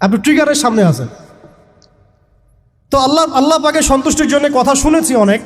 আপনি ট্রিগারের সামনে আছেন। তো আল্লাহ আল্লাহ পাকে সন্তুষ্টির জন্য কথা শুনেছি অনেক।